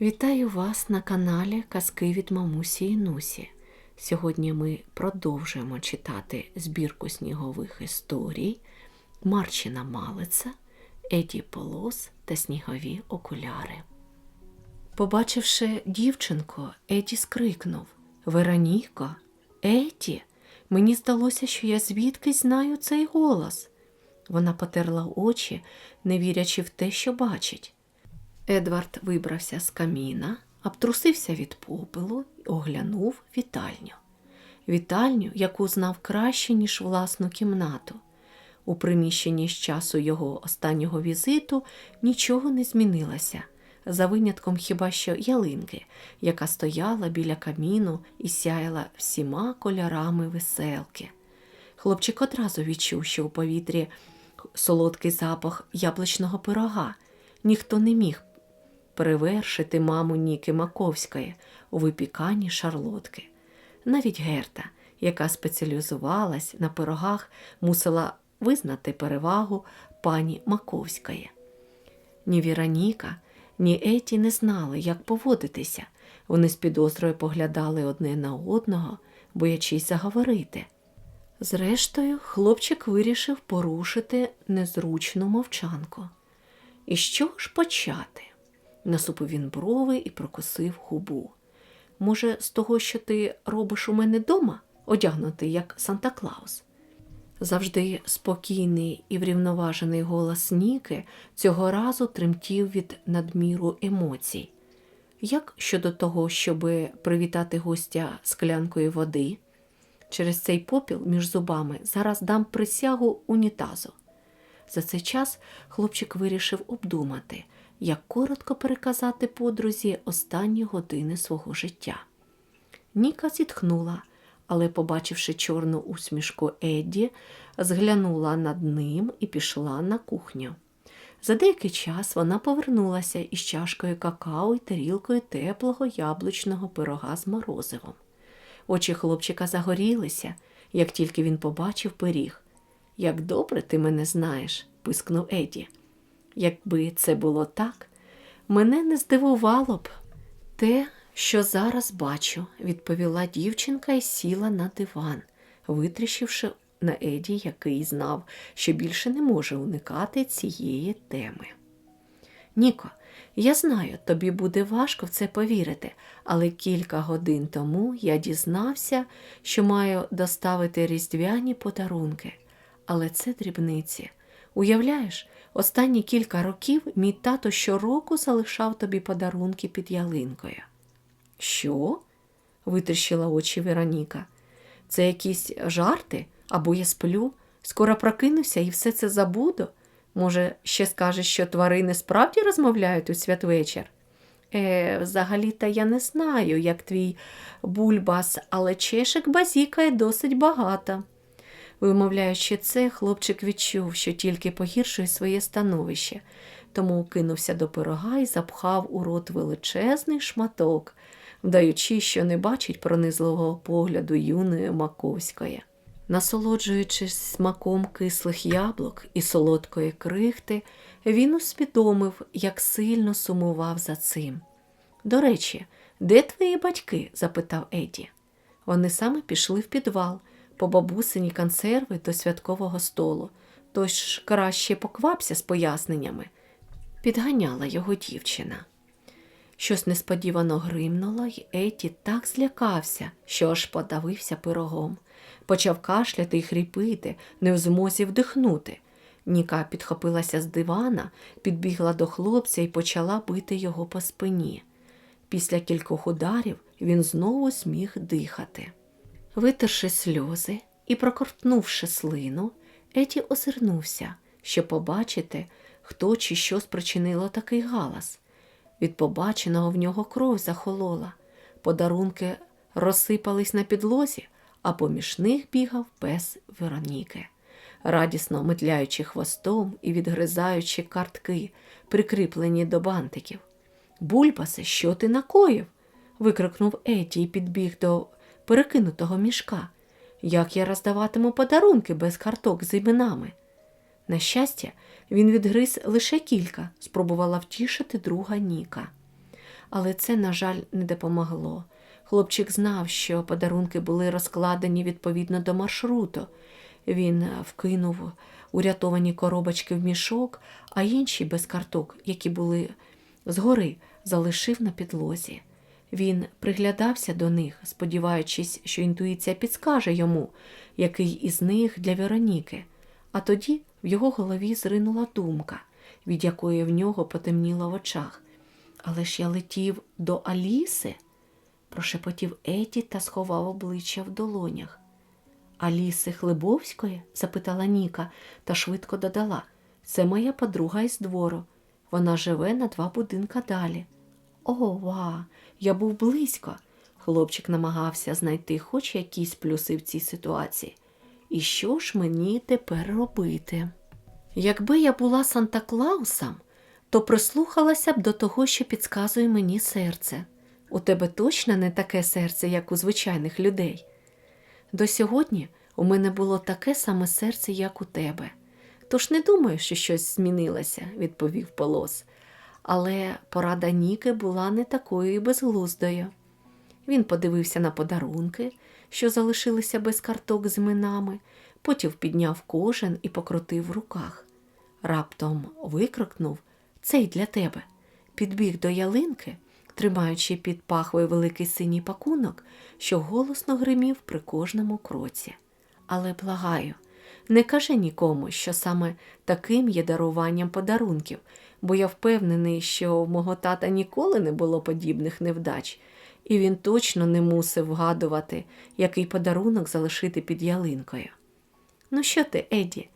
Вітаю вас на каналі Казки від Мамусі і Нусі. Сьогодні ми продовжуємо читати збірку снігових історій Марчина Малиця, Еді Полос та Снігові окуляри. Побачивши дівчинку, Еді скрикнув Вероніко, Еді, мені здалося, що я звідкись знаю цей голос. Вона потерла очі, не вірячи в те, що бачить. Едвард вибрався з каміна, обтрусився від попелу і оглянув вітальню. Вітальню, яку знав краще, ніж власну кімнату. У приміщенні з часу його останнього візиту нічого не змінилося, за винятком хіба що ялинки, яка стояла біля каміну і сяяла всіма кольорами веселки. Хлопчик одразу відчув, що у повітрі солодкий запах яблучного пирога. Ніхто не міг перевершити маму Ніки Маковської у випіканні шарлотки. Навіть Герта, яка спеціалізувалась на пирогах, мусила визнати перевагу пані Маковської. Ні Віроніка, ні Еті не знали, як поводитися. Вони з підозрою поглядали одне на одного, боячись заговорити. Зрештою, хлопчик вирішив порушити незручну мовчанку. І що ж почати? Насупив він брови і прокусив губу. Може, з того, що ти робиш у мене дома, одягнутий як Санта Клаус? Завжди спокійний і врівноважений голос Ніки цього разу тремтів від надміру емоцій. Як щодо того, щоб привітати гостя склянкою води? Через цей попіл між зубами зараз дам присягу унітазу. За цей час хлопчик вирішив обдумати, як коротко переказати подрузі останні години свого життя. Ніка зітхнула, але, побачивши чорну усмішку Едді, зглянула над ним і пішла на кухню. За деякий час вона повернулася із чашкою какао і тарілкою теплого яблучного пирога з морозивом. Очі хлопчика загорілися, як тільки він побачив пиріг. Як добре ти мене знаєш, пискнув Еді. Якби це було так, мене не здивувало б те, що зараз бачу, відповіла дівчинка і сіла на диван, витріщивши на Еді, який знав, що більше не може уникати цієї теми. Ніко, я знаю, тобі буде важко в це повірити, але кілька годин тому я дізнався, що маю доставити різдвяні подарунки. Але це дрібниці. Уявляєш, останні кілька років мій тато щороку залишав тобі подарунки під ялинкою. Що? витріщила очі Вероніка. Це якісь жарти? Або я сплю, скоро прокинуся і все це забуду. Може, ще скажеш, що тварини справді розмовляють у святвечір? Е, взагалі-то я не знаю, як твій бульбас, але чешек базікає досить багато. Вимовляючи це, хлопчик відчув, що тільки погіршує своє становище, тому кинувся до пирога і запхав у рот величезний шматок, вдаючи, що не бачить пронизливого погляду юної Маковської. Насолоджуючись смаком кислих яблук і солодкої крихти, він усвідомив, як сильно сумував за цим. До речі, де твої батьки? запитав Еді. Вони саме пішли в підвал по бабусині консерви до святкового столу, тож краще поквапся з поясненнями, підганяла його дівчина. Щось несподівано гримнуло, й Еті так злякався, що аж подавився пирогом. Почав кашляти й хріпити, не в змозі вдихнути. Ніка підхопилася з дивана, підбігла до хлопця і почала бити його по спині. Після кількох ударів він знову зміг дихати. Витерши сльози і проковтнувши слину, Еті озирнувся, щоб побачити, хто чи що спричинило такий галас. Від побаченого в нього кров захолола, подарунки розсипались на підлозі, а поміж них бігав пес Вероніки, радісно метляючи хвостом і відгризаючи картки, прикріплені до бантиків. Бульбасе, що ти накоїв? викрикнув Еті і підбіг до перекинутого мішка. Як я роздаватиму подарунки без карток з іменами? На щастя, він відгриз лише кілька, спробувала втішити друга Ніка. але це, на жаль, не допомогло. Хлопчик знав, що подарунки були розкладені відповідно до маршруту. Він е, вкинув урятовані коробочки в мішок, а інші без карток, які були згори, залишив на підлозі. Він приглядався до них, сподіваючись, що інтуїція підскаже йому, який із них для Вероніки. А тоді в його голові зринула думка, від якої в нього потемніло в очах. Але ж я летів до Аліси, прошепотів Еді та сховав обличчя в долонях. Аліси Хлебовської? запитала Ніка та швидко додала. Це моя подруга із двору. Вона живе на два будинка далі. Ова, я був близько. Хлопчик намагався знайти хоч якісь плюси в цій ситуації. І що ж мені тепер робити? Якби я була Санта Клаусом, то прислухалася б до того, що підказує мені серце. У тебе точно не таке серце, як у звичайних людей. До сьогодні у мене було таке саме серце, як у тебе. Тож не думаю, що щось змінилося, відповів Полос. Але порада Ніки була не такою і безглуздою. Він подивився на подарунки, що залишилися без карток з іменами, потім підняв кожен і покрутив в руках. Раптом викрикнув Цей для тебе. Підбіг до ялинки, тримаючи під пахвою великий синій пакунок, що голосно гримів при кожному кроці. Але благаю, не кажи нікому, що саме таким є даруванням подарунків, бо я впевнений, що у мого тата ніколи не було подібних невдач, і він точно не мусив вгадувати, який подарунок залишити під ялинкою. Ну що ти, Еді?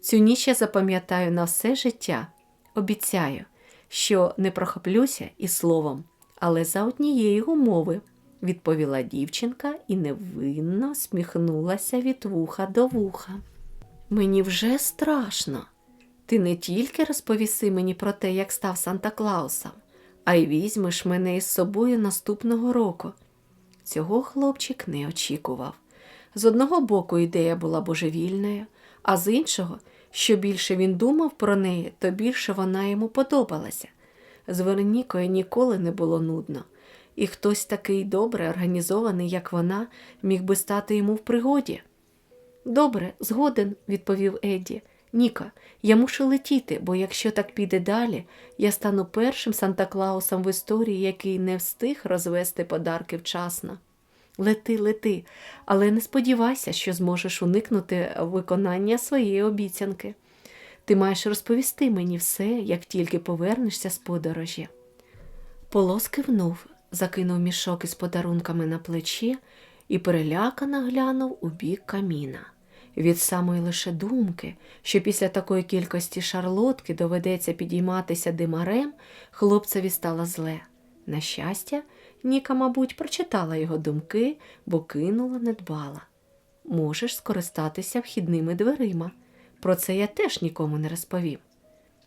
Цю ніч я запам'ятаю на все життя. Обіцяю, що не прохоплюся і словом, але за однієї умови, відповіла дівчинка і невинно сміхнулася від вуха до вуха. Мені вже страшно. Ти не тільки розповіси мені про те, як став Санта Клаусом, а й візьмеш мене із собою наступного року. Цього хлопчик не очікував. З одного боку ідея була божевільною, а з іншого, що більше він думав про неї, то більше вона йому подобалася. З Веронікою ніколи не було нудно, і хтось такий добре організований, як вона, міг би стати йому в пригоді. Добре, згоден, відповів Едді. Ніка, я мушу летіти, бо якщо так піде далі, я стану першим Санта Клаусом в історії, який не встиг розвести подарки вчасно. Лети, лети, але не сподівайся, що зможеш уникнути виконання своєї обіцянки. Ти маєш розповісти мені все, як тільки повернешся з подорожі. Полос кивнув, закинув мішок із подарунками на плечі і перелякано глянув у бік каміна. Від самої лише думки, що після такої кількості шарлотки доведеться підійматися димарем, хлопцеві стало зле. На щастя, Ніка, мабуть, прочитала його думки, бо кинула, не дбала. Можеш скористатися вхідними дверима. Про це я теж нікому не розповім.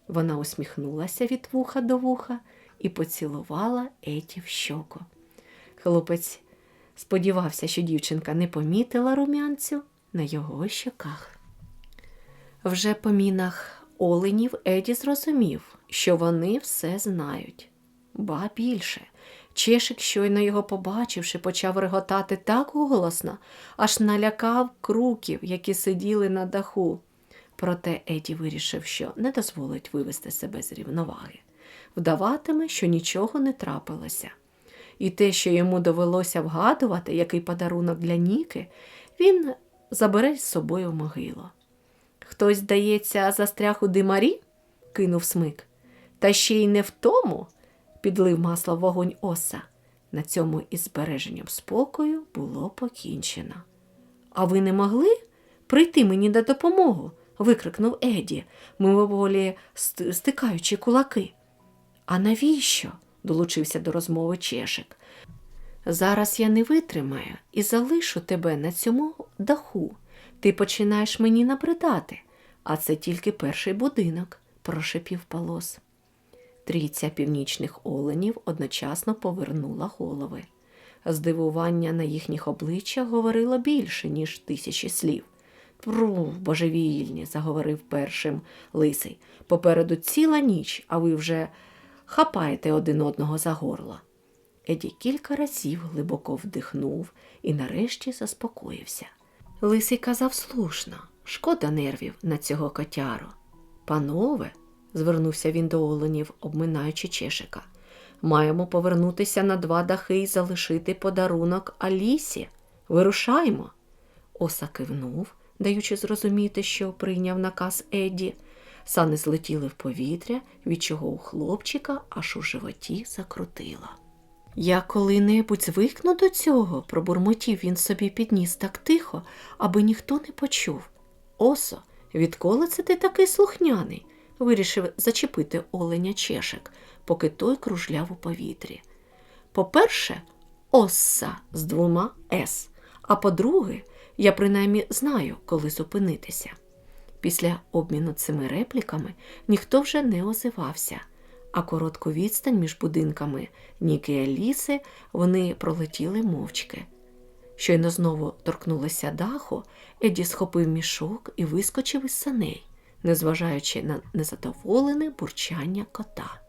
Вона усміхнулася від вуха до вуха і поцілувала Еті в щоку. Хлопець сподівався, що дівчинка не помітила румянцю на його щоках. Вже по мінах оленів Еді зрозумів, що вони все знають. Ба більше. Чешик, щойно його побачивши, почав реготати так голосно, аж налякав круків, які сиділи на даху. Проте Еді вирішив, що не дозволить вивести себе з рівноваги, вдаватиме, що нічого не трапилося. І те, що йому довелося вгадувати, який подарунок для Ніки, він забере з собою могилу. Хтось, здається, застряг у димарі? кинув смик. Та ще й не в тому, підлив масло вогонь оса. На цьому із збереженням спокою було покінчено. А ви не могли прийти мені на допомогу? викрикнув Еді, мимоволі стикаючи кулаки. А навіщо? долучився до розмови Чешик. Зараз я не витримаю і залишу тебе на цьому даху. Ти починаєш мені набридати, а це тільки перший будинок, прошепів палос. Трійця північних оленів одночасно повернула голови. Здивування на їхніх обличчях говорило більше, ніж тисячі слів. Пру, божевільні, заговорив першим лисий. Попереду ціла ніч, а ви вже хапаєте один одного за горло. Еді кілька разів глибоко вдихнув і нарешті заспокоївся. Лисий казав слушно, шкода нервів на цього котяру. Панове, звернувся він до оленів, обминаючи чешика, маємо повернутися на два дахи і залишити подарунок Алісі. Вирушаймо. Оса кивнув, даючи зрозуміти, що прийняв наказ Едді. Сани злетіли в повітря, від чого у хлопчика аж у животі закрутило. Я коли-небудь звикну до цього, пробурмотів він собі підніс так тихо, аби ніхто не почув. Осо, відколи це ти такий слухняний? вирішив зачепити оленя чешек, поки той кружляв у повітрі. По-перше, осса з двома С, а по-друге, я принаймні знаю, коли зупинитися. Після обміну цими репліками ніхто вже не озивався, а коротку відстань між будинками Ніки і Аліси вони пролетіли мовчки. Щойно знову торкнулися даху, Еді схопив мішок і вискочив із саней, незважаючи на незадоволене бурчання кота.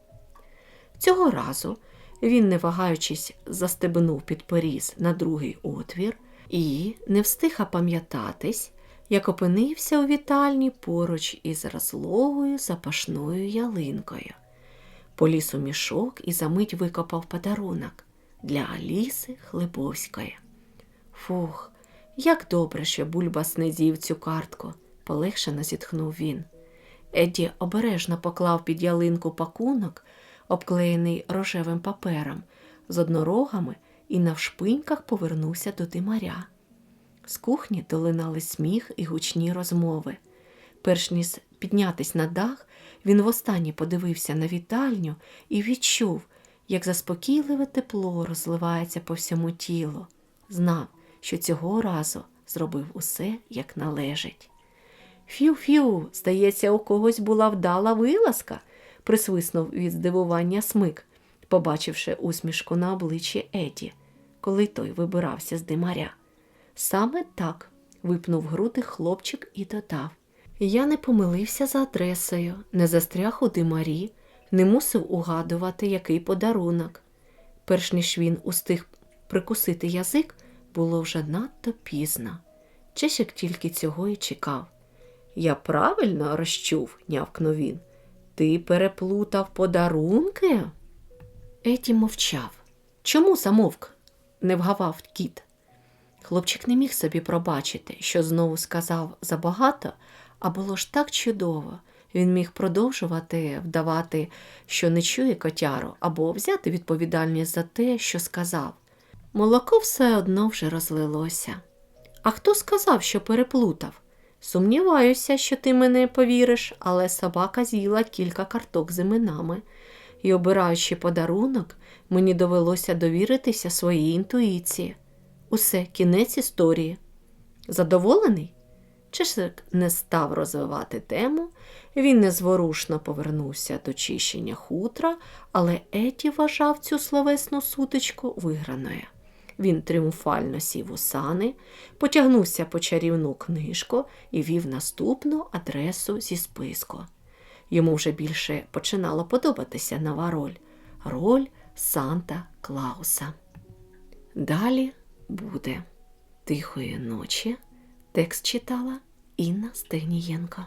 Цього разу він, не вагаючись, застебнув підперіз на другий отвір і не встиг опам'ятатись, як опинився у вітальні поруч із розлогою запашною ялинкою. Поліз у мішок і за мить викопав подарунок для Аліси Хлебовської. Фух, як добре, що бульбас не з'їв цю картку, полегшено зітхнув він. Едді обережно поклав під ялинку пакунок, обклеєний рожевим папером, з однорогами і навшпиньках повернувся до димаря. З кухні долинали сміх і гучні розмови. Перш ніж піднятись на дах, він востаннє подивився на вітальню і відчув, як заспокійливе тепло розливається по всьому тілу. Знав, що цього разу зробив усе, як належить. Фю-фю, здається, у когось була вдала вилазка, присвиснув від здивування смик, побачивши усмішку на обличчі Еді, коли той вибирався з димаря. Саме так випнув груди хлопчик і додав. Я не помилився за адресою, не застряг у димарі, не мусив угадувати, який подарунок. Перш ніж він устиг прикусити язик, було вже надто пізно. Чешик тільки цього й чекав. Я правильно розчув, нявкнув він. Ти переплутав подарунки? Еді мовчав. Чому замовк? не вгавав кіт. Хлопчик не міг собі пробачити, що знову сказав забагато, а було ж так чудово. Він міг продовжувати вдавати, що не чує котяру, або взяти відповідальність за те, що сказав. Молоко все одно вже розлилося. А хто сказав, що переплутав? Сумніваюся, що ти мене повіриш, але собака з'їла кілька карток з іменами, і, обираючи подарунок, мені довелося довіритися своїй інтуїції. Усе, кінець історії. Задоволений? Чешик не став розвивати тему, він незворушно повернувся до чищення хутра, але Еті вважав цю словесну сутичку виграною. Він тріумфально сів у сани, потягнувся по чарівну книжку і вів наступну адресу зі списку. Йому вже більше починало подобатися нова роль роль Санта Клауса. Далі буде тихої ночі. Текст читала Інна Стегнієнко.